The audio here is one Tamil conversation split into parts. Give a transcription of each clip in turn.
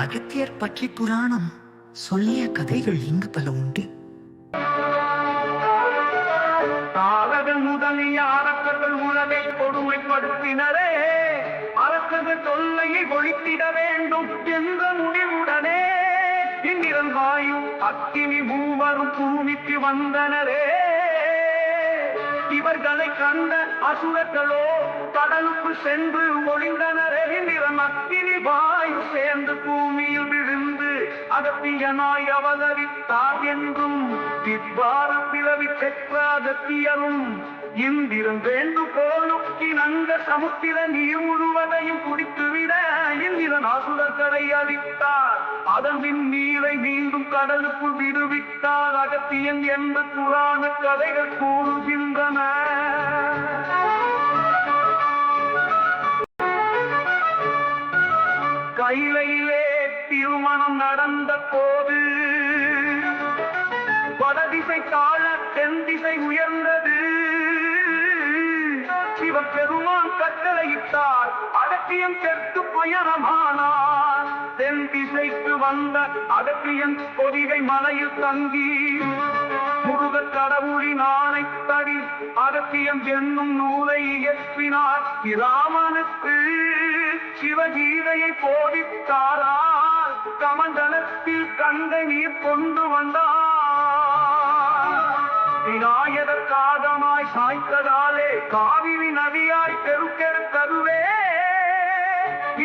அகத்தியர் பற்றி புராணம் சொல்லிய கதைகள் இங்கு பல உண்டு. காலகன் முதலிய அரக்கர்கள் உலகை கொடுமைப்படுத்தினரே அரசர்கள் தொல்லையை ஒழித்திட வேண்டும் என்ற முடிவுடனே இந்திரன் வாயு அக்கினி மூவரும் பூமிக்கு வந்தனரே. இவர்களை கண்ட அசுரர்களோ கடலுக்கு சென்று ஒளிந்தனரே இந்திரன் அக்கினி வாயு சேர்ந்து பூமியில் விழுந்து அகத்தியனாய் அவதரித்தார் என்றும் இவ்வாறு பிளவி பெற்ற அகத்தியரும் இந்திரன் போலுக்கி நங்க சமுத்திர நீர் முழுவதையும் குடித்துவிட இந்திரன் அசுரர்களை அழித்தார் அதன் நீரை மீண்டும் கடலுக்குள் விடுவித்தார் அகத்தியன் என்று புராண கதைகள் கூறுகின்றன. மயிலையிலே திருமணம் நடந்த போது வடதிசை தாழ தென் திசை உயர்ந்தது சிவபெருமான் கட்டளையிட்டார் அகத்தியம் தெற்கு பயணமானார். தென் திசைக்கு வந்த அகத்தியன் பொதிகை மலையில் தங்கி முருக கடவுளின் தடி அகத்தியம் என்னும் நூலை இயற்றினார். இராமனுக்கு சிவகீதையை போதித்தாரால் கமண்டலத்தில் கங்கை நீர் கொண்டு வந்தார். விநாயகர் காதமாய் சாய்த்ததாலே காவிரி நதியாய் பெருக்கெடுத்ததுவே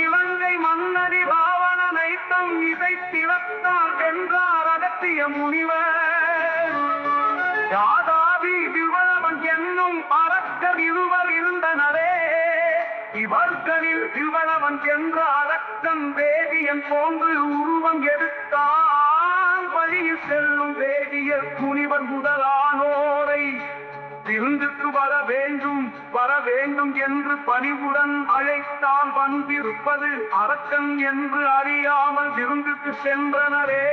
இலங்கை மன்னரி பாவனனை தம் இசை திறத்தார் என்றார் அகத்திய முனிவர். யாதாவி விவரவன் என்னும் அரக்கர் இருவர் இவர்களில் விவரவன் என்ற அரக்கன் வேதியன் போன்று உருவம் எடுத்தான் வழியில் செல்லும் வேதியர் துணிவன் முதலானோரை விருந்துக்கு வர வேண்டும் வர வேண்டும் என்று பணிவுடன் அழைத்தான் வந்திருப்பது அரக்கன் என்று அறியாமல் விருந்துக்கு சென்றனரே.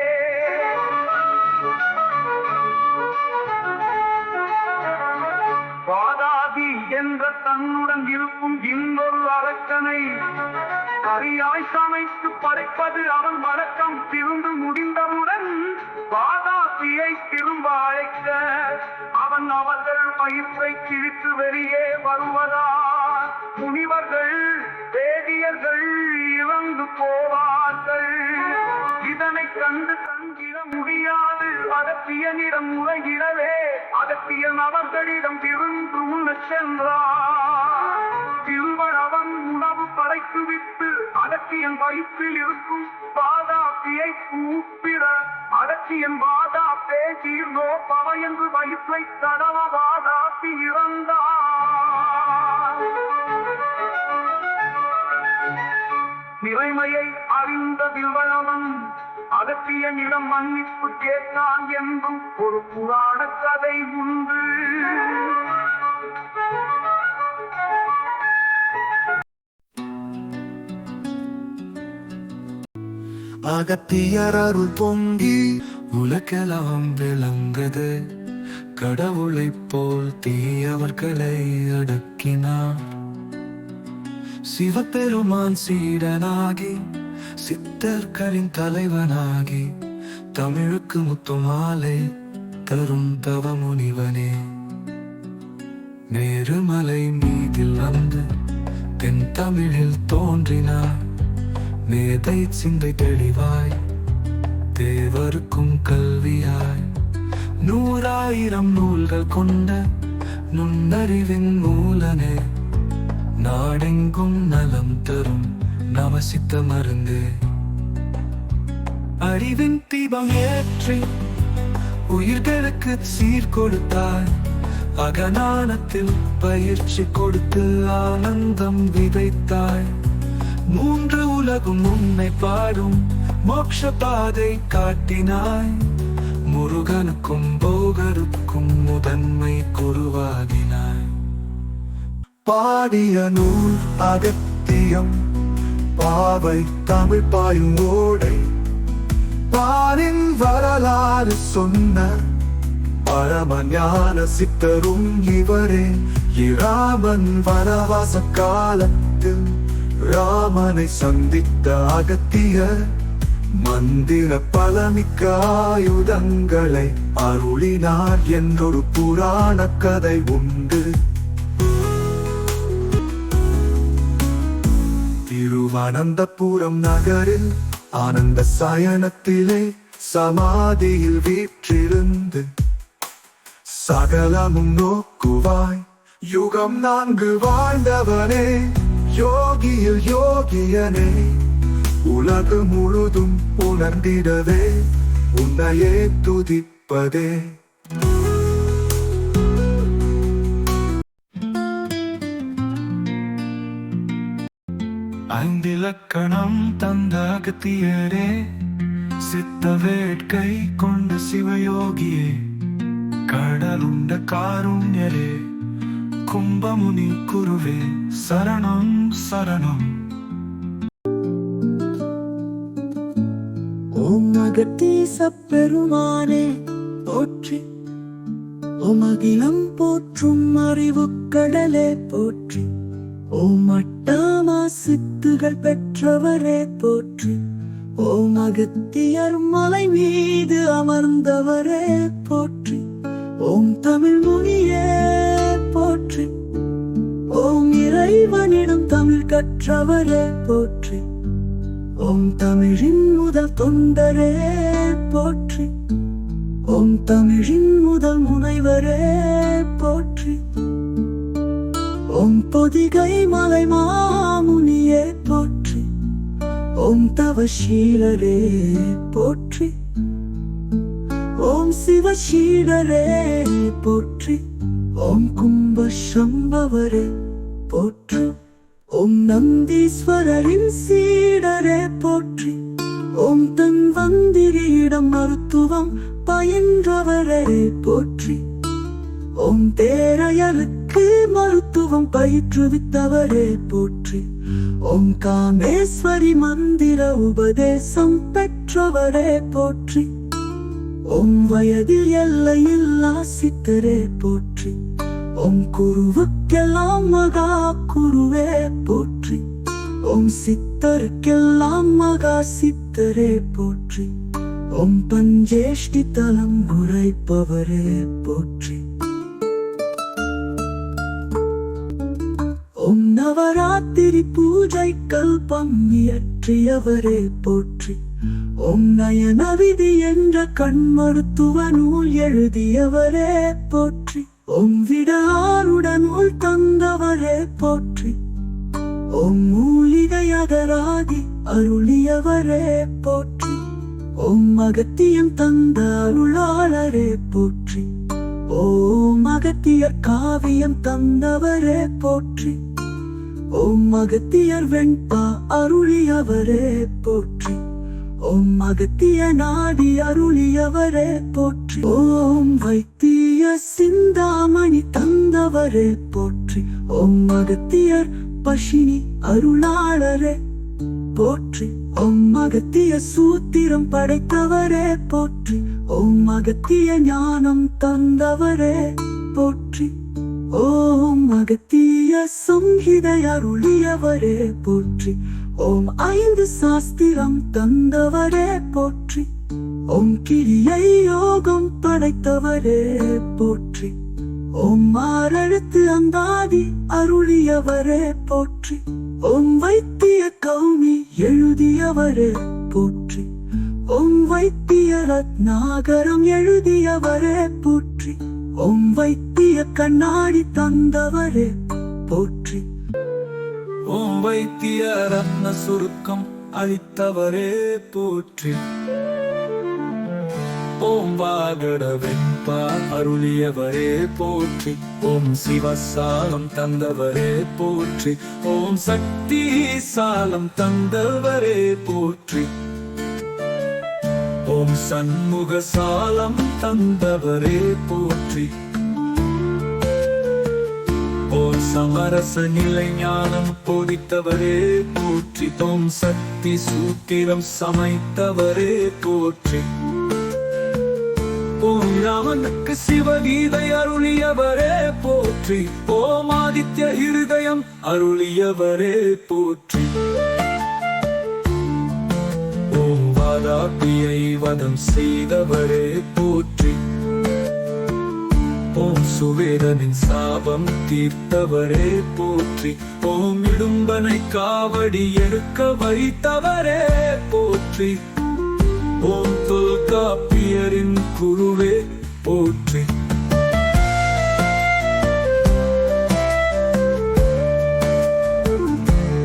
வாதாதி என்ற தன்னுடன் இருக்கும் இந்த அரக்கனை கரியாய் சமைத்து படைப்பது அவன் வழக்கம் திருந்து முடிந்தவுடன் வாதாபியை திரும்ப அழைக்க அவன் அவர்கள் பயிற்சை கிழித்து வெளியே வருவதா? முனிவர்கள் வேதியர்கள் இறந்து போவார்கள். இதனை கண்டு தங்கிட முடியாது. அகத்தியனிடம் முறையிடவே அகத்தியன் அவர்களிடம் இருந்து முன்ன சென்றார். உணவு படைத்து விட்டு வயிற்றில் இருக்கும் பாதாப்பியை கூப்பிட அலட்சியன் வாதா பேசியிருந்தோ பவ என்று வயிற்றை தடவ வாதாப்பி இறந்தார். நிலைமையை அறிந்த வில்வளவன் அலட்சியனிடம் மன்னிப்பு கேட்டான் என்றும் ஒரு புராண கதை உண்டு. அகத்தியர் அருள் பொங்கி உலகெல்லாம் விளங்குது. கடவுளை போல் தீயவர்களை அடக்கினார். சிவபெருமான் சீடனாகி சித்தர்களின் தலைவனாகி தமிழுக்கு முத்துமாலை தரும் தவ முனிவனே. நேருமலை மீதில் வந்து தென் தமிழில் தோன்றினார். மேதை சிந்தை தெளிவாய் தேவருக்கும் கல்வியாய். நூறாயிரம் நூல்கள் கொண்ட நுண்ணறிவின் மூலனே நாடெங்கும் நலம் தரும் நவசித்த மருந்து. அறிவின் தீபம் ஏற்றி உயிர்களுக்கு சீர்கொடுத்தாய் அகநாணத்தில் பயிற்சி கொடுத்து ஆனந்தம் விதைத்தாய். மூன்று உலகும் உன்னை பாடும் மோட்ச பாதை காட்டினாய். முருகனுக்கும் போகருக்கும் முதன்மை குருவாகினாய். பாடிய நூல் அகத்தியம் பாவை தமிழ் பாயும் ஓடை. பாரின் வரலாறு சொன்ன பரமஞான சித்தரும் இவரே. இராமன் வனவாச காலத்தில் ராமனை சந்தித்த அகத்திய மந்திர பலமிக்க ஆயுதங்களை அருளினார் என்றொரு புராண கதை உண்டு. திருவனந்தபுரம் நகரில் ஆனந்த சயனத்திலே சமாதியில் வீற்றிருந்து சகலமும் நோக்குவாய் யுகம் நான்கு வாழ்ந்தவனே. யோகியில் யோகியனே உலகு முழுதும் உணர்ந்திடவே உன்னையே துதிப்பதே. ஐந்திலக்கணம் தந்த அகத்தியரே சித்த வேட்கை கொண்ட சிவயோகியே கடலுண்ட காருண்யரே கும்பமுனி குருவே சரணம் சரணம். ஓம் அகத்தீச பெருமானே போற்றி. ஓம் போற்றும் அறிவு கடலே போற்றி. ஓம் அட்டாமா சித்துகள் பெற்றவரே போற்றி. ஓம் அகத்தியர் மலை மீது அமர்ந்தவரே போற்றி. ஓம் தமிழ் மொழியே இறைவனிடம் தமிழ் கற்றவரே போற்றி. ஓம் தமிழின் முதல் தொண்டரே போற்றி. ஓம் தமிழின் முதல் முனைவரே போற்றி. ஓம் பொதிகை மலை மாமுனியே போற்றி. ஓம் தவசீலரே போற்றி. ஓம் சிவசீலரே போற்றி. ஓம் கும்ப சம்பவரே போற்றி. ஓம் நந்தீஸ்வரரின் சீடரே போற்றி. ஓம் தன் வந்திரியிடம் மருத்துவம் பயின்றவரே போற்றி. ஓம் தேரையருக்கு மருத்துவம் பயிற்றுவித்தவரே போற்றி. ஓம் காமேஸ்வரி மந்திர உபதேசம் பெற்றவரே போற்றி. ஓம் வயதில் எல்லையில்லா சித்தரே போற்றி. ஓம் குருவுக்கெல்லாம் மகா குருவே போற்றி. ஓம் சித்தருக்கெல்லாம் மகா சித்தரே போற்றி. ஓம் பஞ்சேஷ்டி தலம் உரைப்பவரே போற்றி. ஓம் நவராத்திரி பூஜை கல்பம் இயற்றியவரே போற்றி. ஓம் நயன விதி என்ற கண் மருத்துவ நூல் எழுதியவரே போற்றி. ஒம்விடாருடன் உள் தந்தவரே போற்றி. ஓம் மூலிகையகராகி அருளியவரே போற்றி. ஓம் அகத்தியம் தந்த அருளாளரே போற்றி. ஓம் அகத்தியர் காவியம் தந்தவரே போற்றி. ஓம் அகத்தியர் வெண்பா அருளியவரே போற்றி. ஓம் அகத்திய நாடி அருளியவரே போற்றி. ஓம் வைத்திய சிந்தாமணி தந்தவரே போற்றி. ஓம் அகத்தியர் பஷினி அருளாளரே போற்றி. ஓம் அகத்திய சூத்திரம் படைத்தவரே போற்றி. ஓம் அகத்திய ஞானம் தந்தவரே போற்றி. ஓம் அகத்திய சம்ஹிதை அருளியவரே போற்றி. ஓம் ஐந்து சாஸ்திரம் தந்தவரே போற்றி. ஓம் கிரியை யோகம் படைத்தவரே போற்றி. ஓம் மாரழுத்து அந்தாதி அருளியவரே போற்றி. ஓம் வைத்திய கௌமி எழுதியவரே போற்றி. ஓம் வைத்திய ரத்னாகரம் எழுதியவரே போற்றி. ஓம் வைத்திய கண்ணாடி தந்தவரே போற்றி. ஓம் வைத்திய ரத்ன சுருக்கம் அழித்தவரே போற்றி. ஓம் வாகட வெண்பா அருளியவரே போற்றி. ஓம் சிவசாலம் தந்தவரே போற்றி. ஓம் சக்தி சாலம் தந்தவரே போற்றி. ஓம் சண்முக சாலம் தந்தவரே போற்றி. போல் சமரச நிலை ஞானம் போதித்தவரே போற்றி தோம் சக்தி சூத்திரம் சமைத்தவரே போற்றி. ஓம் ராமனுக்கு சிவகீதை அருளியவரே போற்றி. ஓம் ஆதித்ய ஹிருதயம் அருளியவரே போற்றி. ஓம் வாதாபியை வதம் செய்தவரே போற்றி. சுவேதனின் சாபம் தீர்த்தவரே போற்றி. ஓம் இடும்பனை காவடி எடுக்க வைத்தவரே போற்றி. ஓம் தொல்காப்பியரின் குருவே போற்றி.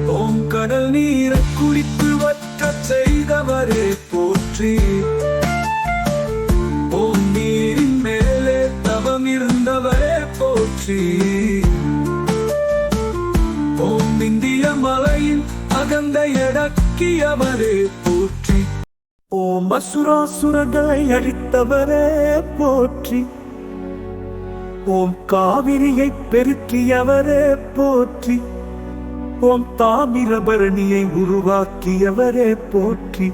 ஓம் கடல் நீரை குடித்து வற்ற செய்தவரே போற்றி. போற்றி ஓம் இந்திய மலையின் அகந்தை போற்றி. ஓம் அசுராசுரங்களை அழித்தவரே போற்றி. ஓம் காவிரியை பெருக்கியவரே போற்றி. ஓம் தாமிரபரணியை உருவாக்கியவரே போற்றி.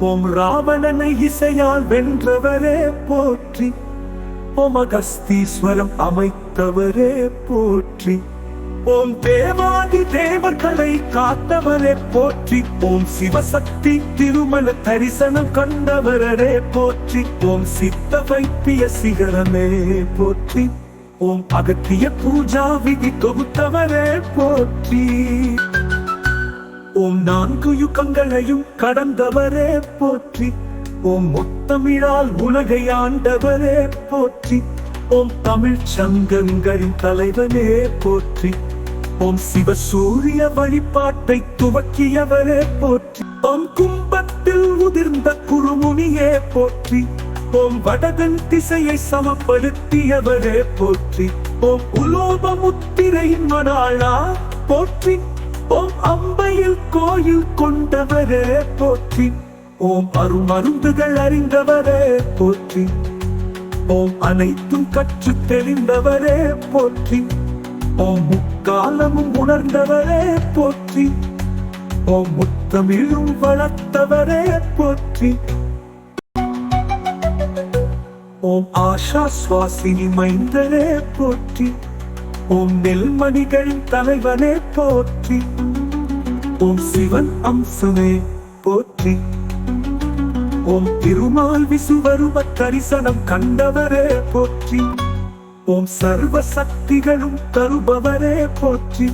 ஓம் ராவணனை இசையால் வென்றவரே போற்றி. ஓம் அகஸ்தீஸ்வரம் காத்தவரே போற்றி. ஓம் தேவாதி தேவர்களை காத்தவரே போற்றி. ஓம் சிவசக்தி திருமல தரிசனம் கண்டவரே போற்றி. ஓம் சித்த வைப்பிய சிகரமே போற்றி. ஓம் அகத்திய பூஜா விதி தொகுத்தவரே போற்றி. ஓம் நான்கு யுகங்களையும் கடந்தவரே போற்றி. ஓம் முத்தமிழால் உலகை ஆண்டவரே போற்றி. ஓம் தமிழ் சங்கங்களின் தலைவனே போற்றி. ஓம் சிவசூரிய வழிபாட்டை துவக்கியவரே போற்றி. ஓம் கும்பத்தில் உதிர்ந்த குருமுனியே போற்றி. ஓம் வடகன் திசையை சமப்படுத்தியவரே போற்றி. ஓம் உலோப முத்திரையின் மணாளா போற்றி. ஓம் அம்பையில் கோயில் கொண்டவரே போற்றி. ஓம் அருமருந்துகள் அறிந்தவரே போற்றி. ஓம் அனைத்தும் கற்று தெரிந்தவரே போற்றி. ஓம் முக்காலமும் உணர்ந்தவரே போற்றி. ஓம் முத்தமிழும் வளர்த்தவரே போற்றி. ஓம் ஆஷா சுவாசினி மைந்தரே போற்றி. ஓம் நெல்மணிகள் தலைவனே போற்றி. ஓம் சிவன் அம்சமே போற்றி. ஓம் திருமால் விசுவருவ தரிசனம் கண்டவரே போற்றி. ஓம் சர்வ சக்திகளும் தருபவரே போற்றி.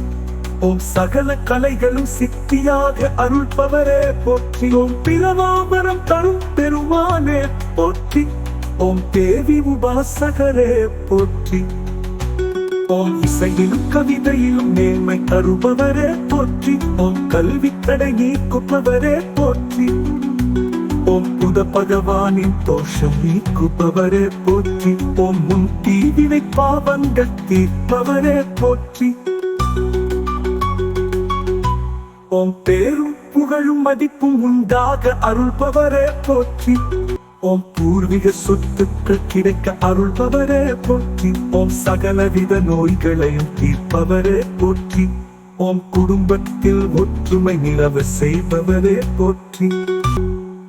ஓம் சகல கலைகளும் சித்தியாக அருள்பவரே போற்றி. ஓம் பிரமாபரம் தரும் பெருமானே போற்றி. ஓம் தேவி உபாசகரே போற்றி. ஓம் இசையிலும் கவிதையிலும் நேர்மை தருபவரே போற்றி. ஓம் கல்வி தடை நீக்குபவரே போற்றி. ஓம் புத பகவானின் தோஷம் நீக்குபவரே போற்றி ஓம் முன் தீவினை பாவங்கள் தீர்ப்பவரே போற்றி ஓம் பேரும் புகழும் மதிப்பும் உண்டாக அருள்பவரே போற்றி ஓம் பூர்வீக சொத்துக்கள் கிடைக்க அருள்பவரே போற்றி ஓம் சகலவித நோய்களையும் தீர்ப்பவரே போற்றி ஓம் குடும்பத்தில் ஒற்றுமை நிலவ செய்பவரே போற்றி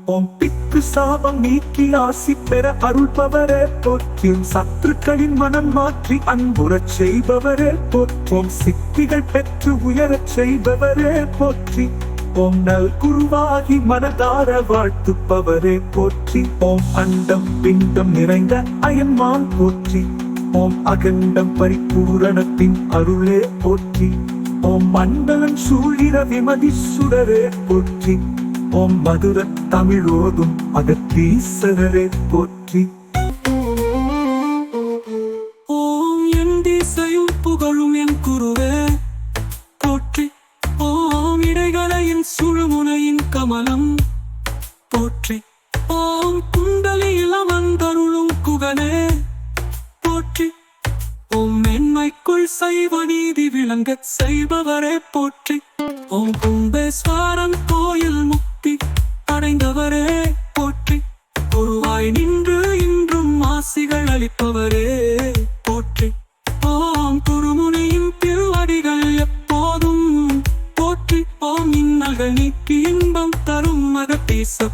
ஓம் பித்து சாபம் நீக்கி ஆசி பெற அருள்பவரே போற்றும் சத்துருக்களின் மனம் மாற்றி அன்புறச் செய்பவரே போற்றும் சித்திகள் பெற்று உயரச் செய்பவரே போற்றி. ஓம் நல் குருவாகி மனதார வாழ்த்துப்பவரே போற்றி. ஓம் அண்டம் பிண்டம் நிறைந்த அயன்மான் போற்றி. ஓம் அகண்டம் பரிபூரணத்தின் அருளே போற்றி. ஓம் மண்டலம் சூழிர விமதி சுடரே போற்றி. ஓம் மதுர தமிழோதும் அகத்தீசரே போற்றி. ஓம் என் தீசையும் புகழும் என் குருவே போற்றி. ஓம் இடைகளையின் சுழுமுனையின் கமலம் போற்றி. ஓம் குண்டலியில் தருளும் குகனே போற்றி. ஓம் மென்மைக்குள் சைவ நீதி விளங்கச் செய்பவரே போற்றி. ஓம் கும்பேஸ்வரன் அளிப்பவரே போற்றி. ஓம் குருமுனியின் திருவடிகள் எப்போதும் போற்றி. ஓம் இன்னல்கள் நீக்கி இன்பம் தரும் மகத்தீச